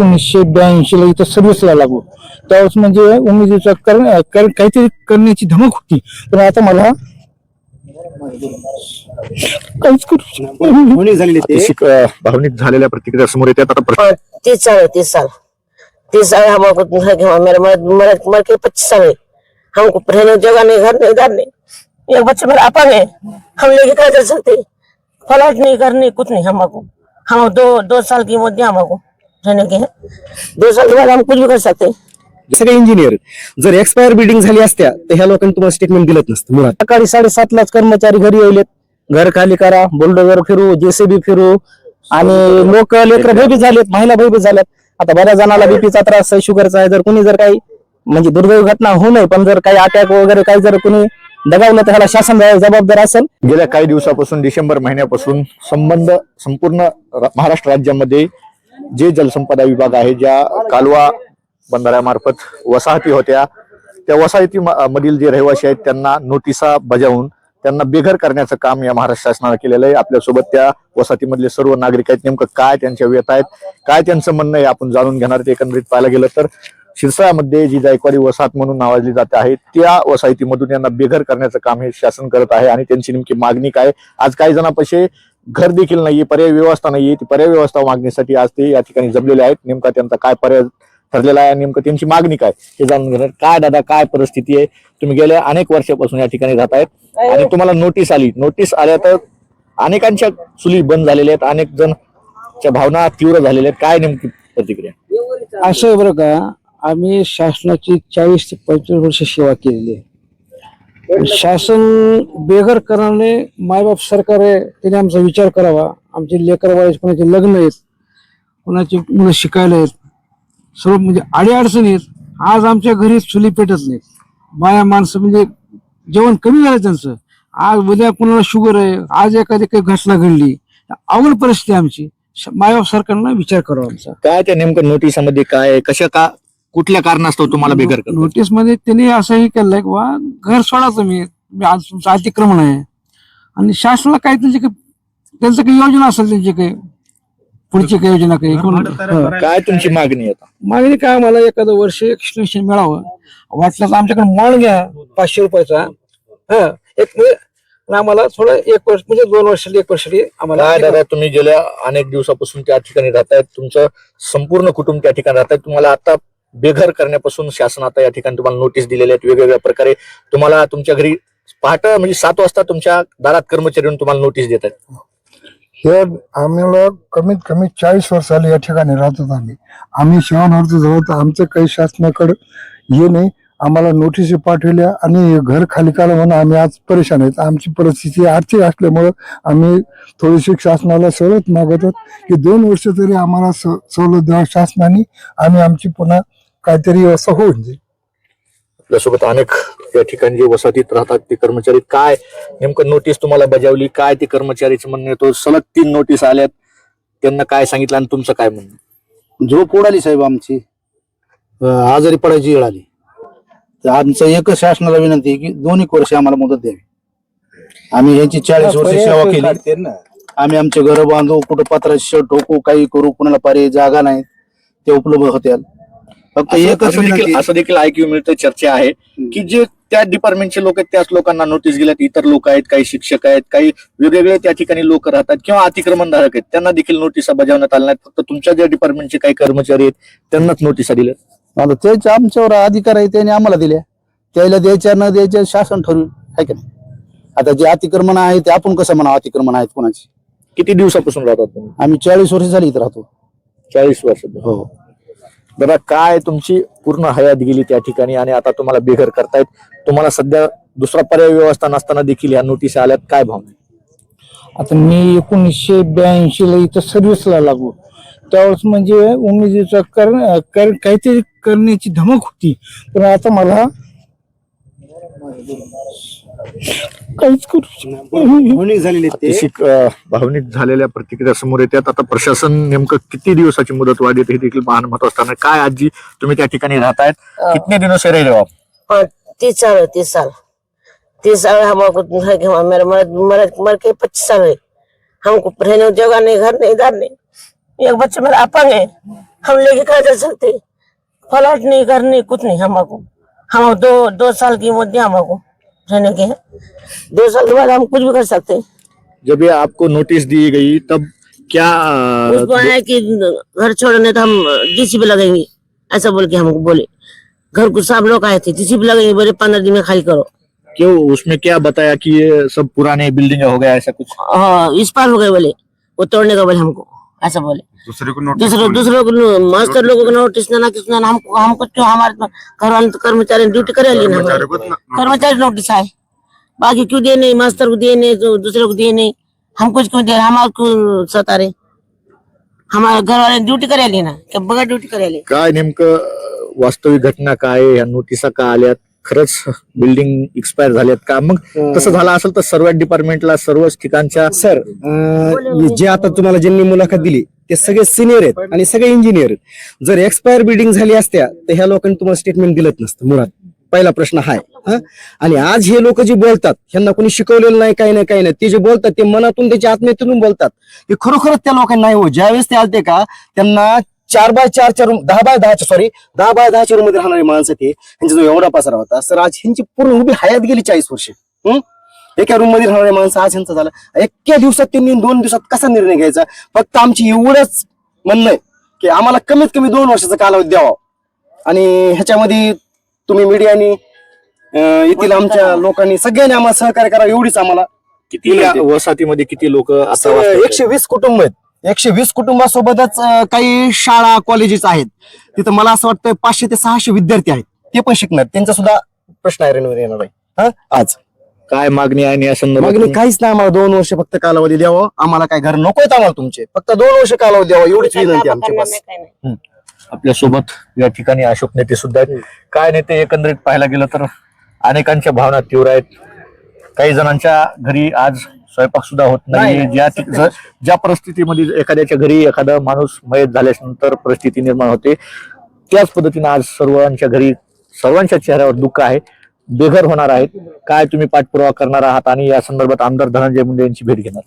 एकोणीसशे ब्याऐंशी ला इथं सर्व्हिसला लागलो. त्यावेळेस म्हणजे उमेदीचा कर कर- काहीतरी करण्याची धमक होती. पण आता मला काहीच करू अतिशय, अ, भावनिक झालेल्या प्रतिक्रिया समोर येतात. आता प्रश्न तीस साल है तीस साल तीस साल हमको घर के मेरे मर, मर, मर के पच्चीस साल है हमको रहने जगह नहीं? घर नहीं इधर नहीं. एक बच्चे मेरा अपंग है हम लेके क्या कर सकते फ्लाइट नहीं करनी कुछ नहीं हमको हम दो दो साल की मुद्दे हमको रहने के हैं। दो साल के बाद हम कुछ भी कर सकते हैं। सगळे इंजिनियर जर एक्सपायर बिल्डिंग झाली असत्या तर ह्या लोकांनी तुम्हाला स्टेटमेंट दिलत नसतं मुळात. सकाळी साडेसातलाच कर्मचारी घरी यायलेत घर खाली करा बुलडोजर फिरू जेसीबी फिरू आणि लोक लेकर भयभीत झालेत महिला भयभीत झाल्यात. आता बऱ्याच जणाला बीपीचा त्रास आहे शुगरचा आहे जर कोणी जर काही म्हणजे दुर्दैव घटना होऊ नये पण जर काही अटॅक वगैरे काही जर कोणी दगावलं तर ह्याला शासन जबाबदार असेल. गेल्या काही दिवसापासून डिसेंबर महिन्यापासून संबंध संपूर्ण रा- महाराष्ट्र राज्यामध्ये जे जलसंपदा विभाग आहे ज्या कालवा बंधाऱ्यामार्फत वसाहती होत्या त्या वसाहती म- मधील जे रहिवासी आहेत त्यांना नोटिसा बजावून त्यांना बेघर करण्याचं काम या महाराष्ट्र शासनानं केलेलं आहे. आपल्यासोबत त्या वसाहतीमधले सर्व नागरिक आहेत. नेमकं काय त्यांच्या व्यथा आहेत? काय त्यांचं म्हणणं आहे? आपण जाणून घेणार ते एकंदरीत पाहायला गेलं तर शिरसाळ्यामध्ये जी जायकवाडी वसाहत म्हणून नावाजली जाते आहे त्या वसाहतीमधून यांना बेघर करण्याचं काम हे शासन करत आहे आणि त्यांची नेमकी मागणी काय आज काही जणांपाशी घर देखील नाहीये पर्याय व्यवस्था नाहीये. ती पर्याय व्यवस्था मागणीसाठी आज ते या ठिकाणी जमलेले आहेत. नेमका त्यांचा काय पर्याय ठरलेला आहे नेमकं त्यांची मागणी काय हे जाणून घेणार. काय दादा काय परिस्थिती आहे? तुम्ही गेल्या अनेक वर्षापासून या ठिकाणी राहत आहेत. आणि तुम्हाला नोटीस आली. नोटीस आल्या तर अनेकांच्या चुली बंद झालेल्या आहेत. अनेक जण च्या भावना तीव्र झालेल्या आहेत. काय नेमकी प्रतिक्रिया? असं आहे बरं का आम्ही शासनाची चाळीस ते पंचवीस वर्ष सेवा केलेली आहे. शासन बेघर करणारे मायबाप सरकार आहे त्याने आमचा विचार करावा. आमचे लेकर बाळाचे कोणाचे लग्न आहेत कोणाचे मुलं शिकायला आहेत सर्व म्हणजे अडीअडचणी आहेत. आज आमच्या घरी चुली पेटत नाहीत. बाया माणसं म्हणजे जेवण कमी झालं त्यांचं. आज उद्या कुणाला शुगर आहे आज एखादी काही घटना घडली अवघड परिस्थिती आमची. श- मायबाप सरकारनं विचार करावा आमचा. काय त्या नेमकं नोटिसामध्ये काय आहे? कशा का कुठल्या कारणास्तव तुम्हाला बेघर करतात? नोटीसमध्ये त्यांनी असंही केलंय की बा घर सोडा तुम्ही तुम्ही आज तुमचं अतिक्रमण आहे. आणि शासनाला काही त्यांची काही त्यांचं काही योजना असेल त्यांची काही? पुढची काही योजना काही? कोण-. काय तुमची मागणी आहे आता? मागणी काय आम्हाला? एखादं वर्ष एक्सटेन्शन मिळावं. वाटलं तर आमच्याकडे मॉल घ्या पाचशे रुपयाचा. हा एक म्हणजे आणि आम्हाला थोडं एक वर्ष म्हणजे दोन वर्ष एक वर्ष आम्हाला काय दादा तुम्ही गेल्या अनेक दिवसापासून त्या ठिकाणी राहतायत. तुमचं संपूर्ण कुटुंब त्या ठिकाणी राहतायत. तुम्हाला आता बेघर करण्यापासून शासन आता या ठिकाणी तुम्हाला नोटीस दिलेल्या आहेत वेगवेगळ्या प्रकारे. तुम्हाला तुमच्या घरी पहाट म्हणजे सात वाजता तुमच्या दारात कर्मचारी तुम्हाला नोटीस देत हे आम्हाला कमीत कमी चाळीस वर्ष आले या ठिकाणी राहतात आम्ही. आम्ही शिवानवरती जवळ तर आमचं काही शासनाकडे हे नाही. आम्हाला नोटीस पाठवल्या आणि घर खाली काल म्हणून आम्ही आज परेशान आहेत. आमची परिस्थिती आर्थिक असल्यामुळं आम्ही थोडीशी शासनाला सवलत मागत आहोत. की दोन वर्ष तरी आम्हाला स- सवलत द्यावा शासनाने आणि आमची पुन्हा काहीतरी व्यवस्था होऊन जाईल. आपल्यासोबत अनेक या ठिकाणी जे वसाहतीत राहतात ते कर्मचारी काय? नेमकं नोटीस तुम्हाला बजावली? काय ते कर्मचारीचं म्हणणं येतो? सलग तीन नोटीस आल्यात. त्यांना काय सांगितलं आणि तुमचं काय म्हणणं? झोप उडाली साहेब आमची. अं, आजारी पडायची वेळ आली. तर आमचं एकच शासनाला विनंती आहे की दोन एक वर्ष आम्हाला मुदत द्यावी. आम्ही यांची चाळीस वर्ष सेवा केली. आम्ही आमचे घर बांधू कुठं पत्राचे शेड ठोकू काही करू कुणाला पर्यायी जागा नाही. ते उपलब्ध होत्या फक्त असं- एकच असं देखील असं देखील ऐकू मिळतं चर्चा आहे की जे त्या डिपार्टमेंटचे लोक आहेत त्याच लोकांना नोटीस गेल्यात. इतर लोक आहेत काही शिक्षक आहेत काही वेगवेगळे त्या ठिकाणी लोक राहतात किंवा अतिक्रमण धारक आहेत. त्यांना देखील नोटिसा बजावण्यात आल्या नाहीत फक्त तुमच्या ज्या डिपार्टमेंटचे काही कर्मचारी आहेत त्यांनाच नोटिसा दिल्या आता त्याचे आमच्यावर अधिकार आहे त्याने आम्हाला दिल्या त्याला द्यायच्या न द्यायच्या शासन ठरवून आहे का नाही? आता जे अतिक्रमण आहे ते आपण कसं म्हणा अतिक्रमण आहेत कोणाची? किती दिवसापासून राहतात आम्ही चाळीस वर्ष झाली इथं राहतो. चाळीस वर्ष. हो. दादा काय तुमची पूर्ण हयात गेली त्या ठिकाणी आणि आता तुम्हाला बेघर करतायत? तुम्हाला सध्या दुसरा पर्याय व्यवस्था नसताना देखील या नोटीस आल्यात. काय भावना नाही? आता मी एकोणीसशे ब्याऐंशी ला इथं सर्व्हिसला लागलो. त्यावेळेस म्हणजे उमेदीचा कर कर- काहीतरी करण्याची धमक होती. पण आता मला काहीच करू झालेली भावनिक झालेल्या प्रतिक्रिया समोर येतात आता प्रशासन नेमकं किती दिवसाची मुदत वाढ हे देखील पाहणं महत्वाचं आहे. काय आजी तुम्ही त्या ठिकाणी राहतायत? कितने दिनों से रह रहे हो? आप तीस साल है तीस साल. तीस साल हमको मेरे मर, मर, मर के पच्चीस साल है हमको रहने जगह नहीं घर नहीं इधर नहीं. एक बच्चे मेरा अपंग है. हम लेके क्या कर सकते? फ्लैट नहीं घर नहीं कुछ नहीं हमको हम दो दो साल की मुद्दे हमको रहने के हैं। दो साल के बाद हम कुछ भी कर सकते हैं। जब ये आपको नोटिस दी गई तब क्या उसको है कि घर छोड़ने तो हम डीसी पे लगेंगे। ऐसा बोल के हमको बोले। घर को सब लोग आए थे डीसी पे लगेंगे बोले पंद्रह दिन में खाली करो। क्यों? उसमें क्या बताया कि ये सब पुराने बिल्डिंग हो गया ऐसा कुछ? हाँ इस पार हो गए बोले। वो तोड़ने का बोले हमको ऐसा बोले। दूसरे को नोटिस दूसरे दूसरों को मास्टर लोगों को नोटिस देना किस देना हमको हमको क्यों हमारे तो घर वाले तो कर्मचारी ड्यूटी करे लेना कर्मचारी कर्मचारी नोटिस आए। बाकी क्यों दिए नहीं? मास्टर को दिए नहीं तो दूसरे को दिए नहीं। हम कुछ क्यों दे रहे हमारे को सता रहे? हमारे घर वाले ड्यूटी करे लेना क्या बगैर ड्यूटी करे ले? काय नेमकं वास्तविक घटना काय? या नोटिसा का आल्यात? खरंच बिल्डिंग एक्सपायर झाल्यात का? मग तसं झालं असेल तर सर्व डिपार्टमेंटला सर्वच ठिकाणच्या सर जे आता तुम्हाला ज्यांनी मुलाखत दिली ते सगळे सिनियर आहेत आणि सगळे इंजिनियर आहेत. जर एक्सपायर बिल्डिंग झाली असत्या तर ह्या लोकांनी तुम्हाला स्टेटमेंट दिलंच नसतं मुळात. पहिला प्रश्न हा आहे हं? आणि आज हे लोक जे बोलतात ह्यांना कोणी शिकवलेलं नाही काही नाही काही नाही. ते जे बोलतात ते मनातून त्याच्या आत्मेतून बोलतात. हे खरोखरच त्या लोकांना नाही हो ज्यावेळेस ते आलते का त्यांना चार बाय चारच्या रूम दहा बाय दहाच्या सॉरी दहा बाय दहाच्या रूममध्ये राहणारी माणसं ते त्यांचा जो एवढा पसारा होता सर आज ह्यांची पूर्ण उभी हयात गेली चाळीस वर्ष. हं? एका रूममध्ये राहणारे माणसं आज ह्यांचं झालं. एका दिवसात त्यांनी दोन दिवसात कसा निर्णय घ्यायचा? फक्त आमची एवढंच म्हणणं आहे की आम्हाला कमीत कमी दोन वर्षाचा कालावधी द्यावा. आणि ह्याच्यामध्ये तुम्ही मीडियानी येथील आमच्या लोकांनी सगळ्यांनी आम्हाला सहकार्य करावं एवढीच आम्हाला किती वसाहतीमध्ये किती लोक एकशे वीस कुटुंब आहेत. एकशे वीस कुटुंबासोबतच काही शाळा कॉलेजेस आहेत. तिथं मला असं वाटतं पाचशे ते सहाशे विद्यार्थी आहेत. ते पण शिकणार. त्यांचा सुद्धा प्रश्न आहे रेणूवर येणार आहे. हा? आज. काय मागणी आहे आणि या संदर्भात मागणी काहीच नाही आम्हाला. दोन वर्ष फक्त कालावधी द्यावं. आम्हाला काय घर नकोत आम्हाला तुमचे. फक्त दोन वर्ष कालावधी द्यावा. एवढीच विनंती आमची. बस. आपल्यासोबत या ठिकाणी अशोक नेते सुद्धा आहेत. काय नेते एकंदरीत पाहायला गेलं तर अनेकांच्या भावना तीव्र आहेत. काही जणांच्या घरी आज स्वयंपाक सुद्धा होत नाहीये ज्या ठिक- ज्या परिस्थितीमध्ये एखाद्याच्या घरी एखादा माणूस मयत झाल्यानंतर परिस्थिती निर्माण होते त्याच पद्धतीने आज सर्वांच्या घरी सर्वांच्या चेहऱ्यावर दुःख आहे बेघर होणार आहेत. काय तुम्ही पाठपुरावा करणार आहात आणि या संदर्भात आमदार धनंजय मुंडे यांची भेट घेणार?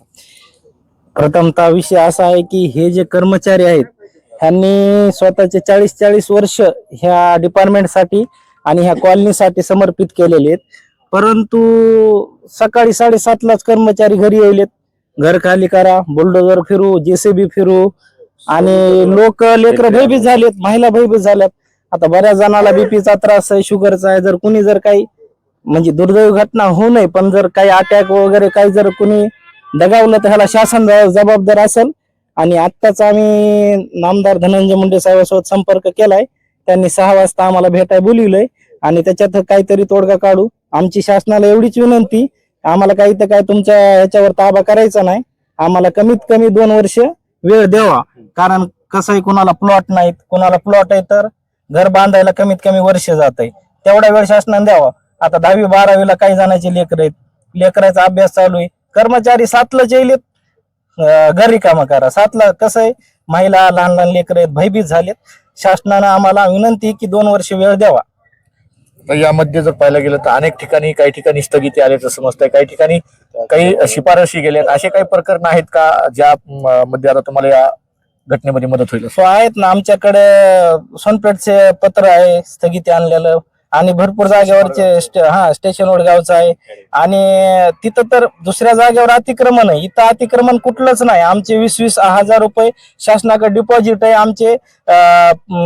प्रथमतः विषय असा आहे की हे जे कर्मचारी आहेत ह्यांनी स्वतःचे चाळीस चाळीस वर्ष ह्या डिपार्टमेंटसाठी आणि ह्या कॉलनीसाठी समर्पित केलेले आहेत. परंतु सकाळी साडेसातलाच कर्मचारी घरी येलेत घर खाली करा बुलडोजर फिरू जेसीबी फिरू आणि लोक लेकर भयभीत झालेत महिला भयभीत झाल्यात. आता बऱ्याच जणाला बीपीचा त्रास आहे शुगरचा आहे जर कुणी जर काही म्हणजे दुर्दैवी घटना होऊ नये पण जर काही अटॅक वगैरे काही जर कुणी दगावलं तर ह्याला शासन जबाबदार असेल. आणि आत्ताच आम्ही नामदार धनंजय मुंडे साहेबांसोबत संपर्क केलाय. त्यांनी सहा वाजता आम्हाला भेटाय बोलिवलंय. आणि त्याच्यात काहीतरी तोडगा काढू. आमची शासनाला एवढीच विनंती आम्हाला काही तर काय तुमच्या ह्याच्यावर ताबा करायचा नाही. आम्हाला कमीत कमी दोन वर्ष वेळ द्यावा. कारण कसंही कुणाला प्लॉट नाहीत कुणाला प्लॉट आहे तर घर बांधायला कमीत कमी वर्ष जात आहे तेवढा वेळ शासनाने द्यावा. आता दहावी बारावीला काही जणांचे लेकर आहेत. लेकराचा अभ्यास चालू आहे. कर्मचारी सातला जेलीत घरी कामं करा. सातला कसं आहे? महिला लहान लहान लेकर आहेत भयभीत झालेत. शासनानं आम्हाला विनंती की दोन वर्ष वेळ द्यावा. तर यामध्ये जर पाहायला गेलं तर अनेक ठिकाणी काही ठिकाणी स्थगिती आल्याचं समजतंय काही ठिकाणी काही शिफारशी गेल्यात असे काही प्रकरण आहेत का ज्या मध्ये आता तुम्हाला या घटनेमध्ये मदत होईल? सो आहेत ना. आमच्याकडे सोनपेठचे पत्र आहे स्थगिती आणलेलं. आणि भरपूर जागेवरचे स्टे- हा स्टेशन वडगावचं आहे. आणि तिथं तर दुसऱ्या जागेवर अतिक्रमण आहे. इथं अतिक्रमण कुठलंच नाही. आमचे वीस वीस हजार रुपये शासनाकडे डिपॉझिट आहे. आमचे अं, म,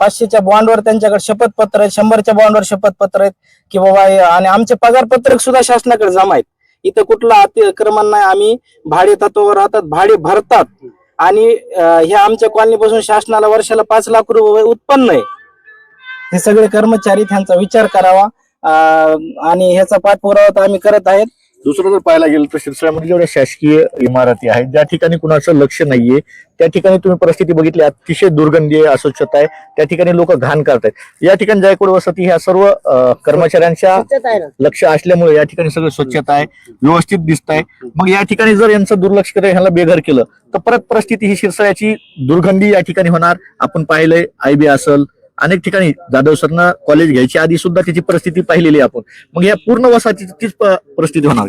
पाचशेच्या बॉन्डवर त्यांच्याकडे शपथपत्र आहेत शंभरच्या बॉन्डवर शपथपत्र आहेत की बाबा हे- आणि आमचे पगारपत्रक सुद्धा शासनाकडे जमा आहेत. इथं कुठलं अतिक्रमण नाही. आम्ही भाडे तत्वावर राहतात भाडे भरतात. आणि अं, ह्या आमच्या कॉलनीपासून शासनाला वर्षाला पाच लाख रुपये उत्पन्न आहे. हे सगळे कर्मचारी त्यांचा विचार करावा. आणि ह्याचा पाठपुरावा तर आम्ही करत आहेत. दुसरं जर पाहायला गेलं तर शिरसाळ्यामध्ये जेवढ्या शासकीय इमारती आहेत ज्या ठिकाणी कुणाचं लक्ष नाहीये त्या ठिकाणी तुम्ही परिस्थिती बघितली अतिशय दुर्गंधी आहे अस्वच्छता आहे. त्या ठिकाणी लोक घाण करतायत. या ठिकाणी जायकवाड वसती ह्या सर्व कर्मचाऱ्यांच्या लक्ष असल्यामुळे या ठिकाणी सगळं स्वच्छता आहे व्यवस्थित दिसत आहे मग या ठिकाणी जर यांचं दुर्लक्ष केलं ह्याला बेघर केलं तर परत परिस्थिती ही शिरसाळ्याची दुर्गंधी या ठिकाणी होणार. आपण पाहिलंय आयबी असल अनेक ठिकाणी जाधव सरनं कॉलेज घ्यायच्या आधी सुद्धा त्याची परिस्थिती पाहिलेली आपण. मग या पूर्ण वसाहतीची तीच परिस्थिती होणार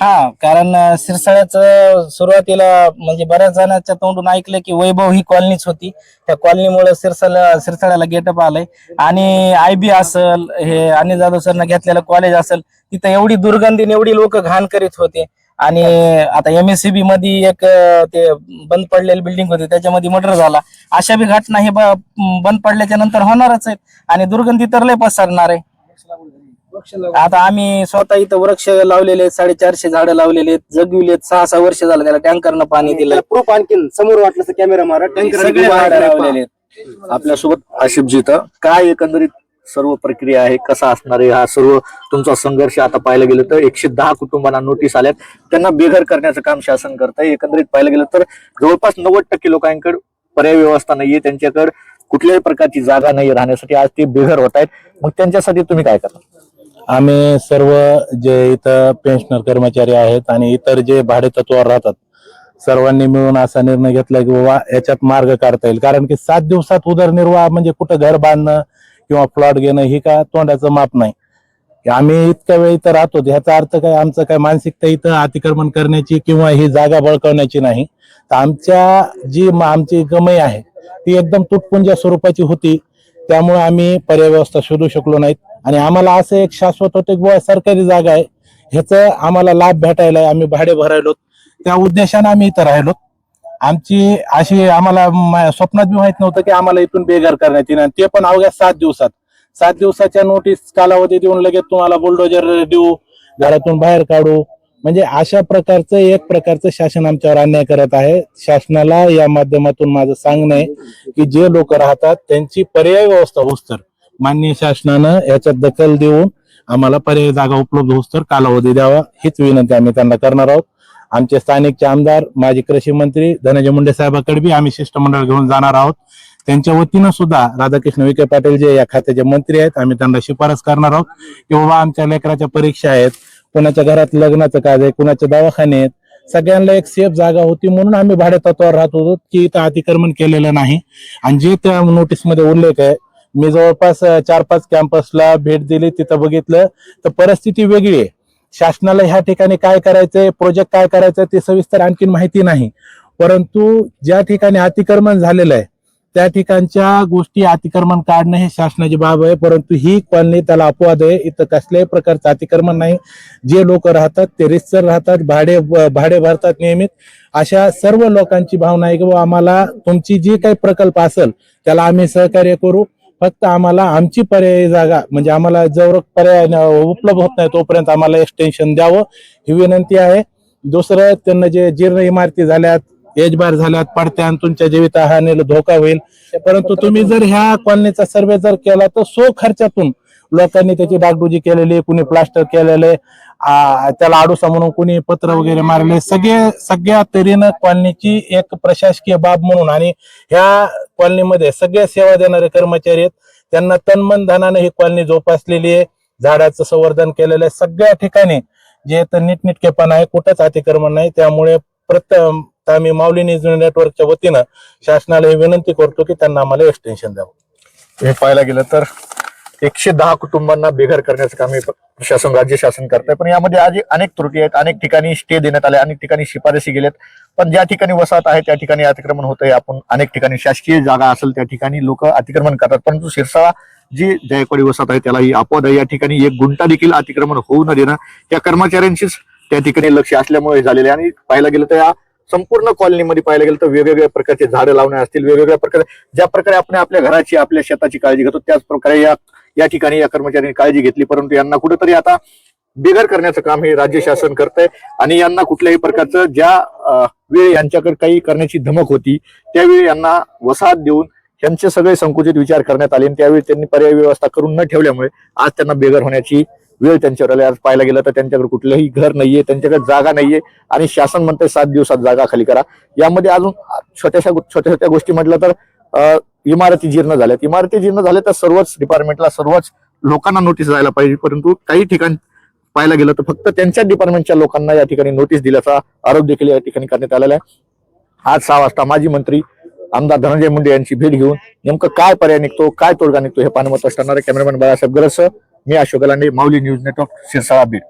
हा कारण अं, सिरसाळ्याचं सुरुवातीला म्हणजे बऱ्याच जणांच्या तोंडून ऐकलं की वैभव ही कॉलनीच होती. त्या कॉलनीमुळे सिरसाळ्या सिरसाळ्याला गेटअप आलंय. आणि आय बी असल हे अनिल जाधव सरनं घेतलेलं कॉलेज असेल तिथं एवढी दुर्गंधीने एवढी लोक घाण करीत होते. आणि आता एम एस सी बी मध्ये एक ते बंद पडलेली बिल्डिंग होती त्याच्यामध्ये मर्डर झाला. अशा बी घटना हे बंद पडल्याच्या नंतर होणारच आहेत. आणि दुर्गंधी तर लय पसरणार आहे. आता आम्ही स्वतः इथं वृक्ष लावलेले आहेत साडेचारशे झाडं लावलेले आहेत जगविलेत सहा सहा वर्ष झालं त्याला टँकरनं पाणी दिलं प्रूफ आणखीन समोर वाटलं कॅमेरा मारा सगळे झाडं लावलेले आहेत आपल्यासोबत आशिफजी इथं काय एकंदरीत सर्व प्रक्रिया आहे कसा असणार आहे हा सर्व तुमचा संघर्ष आता पाहायला गेलं तर एकशे दहा कुटुंबांना नोटीस आल्यात. त्यांना बेघर करण्याचं काम शासन करत आहे एकंदरीत पाहायला गेलं तर जवळपास नव्वद टक्के लोकांकडे पर्याय व्यवस्था नाहीये. त्यांच्याकडे कुठल्याही प्रकारची जागा नाही राहण्यासाठी. आज ते बेघर होत आहेत मग त्यांच्यासाठी तुम्ही काय करता आम्ही सर्व जे इथं पेन्शनर कर्मचारी आहेत आणि इतर जे भाडे तत्वावर राहतात सर्वांनी मिळून असा निर्णय घेतला की बाबा याच्यात मार्ग काढता येईल. कारण की सात दिवसात उदरनिर्वाह म्हणजे कुठं घर बांधणं किंवा प्लॉट घेणं ही का तोंडाचं माप नाही. आम्ही इतक्या वेळ इथं राहतो ह्याचा अर्थ काय आमचं काय मानसिकता इथं अतिक्रमण करण्याची किंवा ही जागा बळकावण्याची नाही. तर आमच्या जी आमची गमई आहे ती एकदम तुटपुंज्या स्वरूपाची होती. त्यामुळे आम्ही पर्याय व्यवस्था शोधू शकलो नाहीत. आणि आम्हाला असं एक शाश्वत होतं की बुवा सरकारी जागा आहे ह्याचं आम्हाला लाभ भेटायला आहे. आम्ही भाडे भरायलो त्या उद्देशाने आम्ही इथं राहिलो आमची अशी आम्हाला स्वप्नात बी माहीत नव्हतं की आम्हाला इथून बेघर करण्यात येईल. आणि ते पण अवघ्या सात दिवसात. सात दिवसाच्या नोटीस कालावधी देऊन लगेच तुम्हाला बुलडोजर देऊ घरातून बाहेर काढू. म्हणजे अशा प्रकारचं एक प्रकारचं शासन आमच्यावर अन्याय करत आहे. शासनाला या माध्यमातून माझं सांगणं आहे की जे लोक राहतात त्यांची पर्याय व्यवस्था होस तर. माननीय शासनानं याच्यात दखल देऊन आम्हाला पर्याय जागा उपलब्ध होस तर कालावधी द्यावा. हीच विनंती आम्ही त्यांना करणार आहोत. आमचे स्थानिकचे आमदार माजी कृषी मंत्री धनंजय मुंडे साहेबांकडे बी आम्ही शिष्टमंडळ घेऊन जाणार आहोत. त्यांच्या वतीनं सुद्धा राधाकृष्ण विखे पाटील जे या खात्याचे मंत्री आहेत आम्ही त्यांना शिफारस करणार आहोत की बाबा आमच्या लेकराच्या परीक्षा आहेत कुणाच्या घरात लग्नाचं काय आहे कुणाचे दवाखाने आहेत सगळ्यांना एक सेफ जागा होती म्हणून आम्ही भाड्या तत्वावर राहत होतो की इथं अतिक्रमण केलेलं नाही. आणि जे त्या नोटीसमध्ये उल्लेख आहे मी जवळपास चार पाच कॅम्पसला भेट दिली तिथं बघितलं तर परिस्थिती वेगळी आहे. शासनाला ह्या ठिकाणी काय करायचंय प्रोजेक्ट काय करायचं ते सविस्तर आणखीन माहिती नाही. परंतु ज्या ठिकाणी अतिक्रमण झालेलं आहे त्या ठिकाणच्या गोष्टी अतिक्रमण काढणं हे शासनाची बाब आहे. परंतु ही कॉलनी त्याला अपवाद आहे. इथं कसल्याही प्रकारचं अतिक्रमण नाही. जे लोक राहतात ते रिस्तर राहतात भाडे भाडे भरतात नियमित. अशा सर्व लोकांची भावना आहे की बुवा आम्हाला तुमची जी काही प्रकल्प असेल त्याला आम्ही सहकार्य करू. फक्त आम्हाला आमची पर्यायी जागा म्हणजे आम्हाला जवळ पर्याय उपलब्ध होत नाही तोपर्यंत आम्हाला एक्सटेन्शन द्यावं ही विनंती आहे. दुसरं त्यांना जे जीर्ण इमारती झाल्यात एजबार झाल्यात पडत्या आणि तुमच्या जीवितहानीला धोका होईल. परंतु तुम्ही जर ह्या कॉलनीचा सर्वे जर केला तर सो खर्चातून लोकांनी त्याची डागडुजी केलेली आहे, कुणी प्लास्टर केलेले त्याला आडूसा म्हणून कुणी पत्र वगैरे मारले. सगळे सगळ्या तऱ्हेनं कॉलनीची एक प्रशासकीय बाब म्हणून आणि ह्या कॉलनीमध्ये सगळे सेवा देणारे कर्मचारी आहेत. त्यांना तनमन धनाने ही कॉलनी जोपासलेली आहे. झाडाचं संवर्धन केलेलं आहे. सगळ्या ठिकाणी जे तर नीटनेटकेपण आहे कुठंच अतिक्रमण नाही. त्यामुळे प्रथम आम्ही माऊली न्यूज नेटवर्कच्या वतीनं शासनाला ही विनंती करतो की त्यांना आम्हाला एक्सटेन्शन द्यावं. हे पाहायला गेलं तर एकशे दहा कुटुंबांना बेघर करण्याचं काम हे प्रशासन राज्य शासन करत आहे पण यामध्ये आज अनेक त्रुटी आहेत अनेक ठिकाणी स्टे देण्यात आले अनेक ठिकाणी शिफारसी गेल्यात पण ज्या ठिकाणी वसाहत आहे त्या ठिकाणी अतिक्रमण होत आहे आपण अनेक ठिकाणी शासकीय जागा असेल त्या ठिकाणी लोक अतिक्रमण करतात. परंतु शिरसाळा जी जायकवाडी वसाहत आहे त्याला ही अपवाद आहे. या ठिकाणी एक गुंटा देखील अतिक्रमण होऊ न देणं या कर्मचाऱ्यांचीच त्या ठिकाणी लक्ष असल्यामुळे झालेले आणि पाहायला गेलं तर या संपूर्ण कॉलनीमध्ये पाहायला गेलं तर वेगवेगळ्या प्रकारचे झाडं लावणे असतील वेगवेगळ्या प्रकारे ज्या प्रकारे आपण आपल्या घराची आपल्या शेताची काळजी घेतो त्याच प्रकारे या या ठिकाणी या कर्मचाऱ्यांनी काळजी घेतली परंतु यांना कुठेतरी आता बेघर करण्याचं काम हे राज्य शासन करतंय आणि यांना कुठल्याही प्रकारचं ज्या वेळ यांच्याकडे काही करण्याची धमक होती त्यावेळी यांना वसाहत देऊन यांचे सगळे संकुचित विचार करण्यात आले आणि त्यावेळी त्यांनी पर्याय व्यवस्था करून न ठेवल्यामुळे आज त्यांना बेघर होण्याची वेळ त्यांच्यावर आली. आज पाहायला गेलं तर त्यांच्याकडे कुठलंही घर नाहीये त्यांच्याकडे जागा नाहीये आणि शासन म्हणतंय सात दिवसात जागा खाली करा. यामध्ये अजून छोट्याशा छोट्या छोट्या गोष्टी म्हटलं तर अं, इमारती जीर्ण झाल्यात. इमारती जीर्ण झाल्या तर सर्वच डिपार्टमेंटला सर्वच लोकांना नोटीस जायला पाहिजे. परंतु काही ठिकाणी पाहायला गेलं तर फक्त त्यांच्या डिपार्टमेंटच्या लोकांना या ठिकाणी नोटीस दिल्याचा आरोप देखील या ठिकाणी करण्यात आलेला आहे. आज सहा वाजता माजी मंत्री आमदार धनंजय मुंडे यांची भेट घेऊन नेमकं काय पर्याय निघतो काय तोडगा निघतो हे पाहणं महत्वाचं ठरणार कॅमेरामॅन बाळासाहेब गरज मी अशोक गलांडे माऊली न्यूज नेटवर्क शिरसाळा बीड.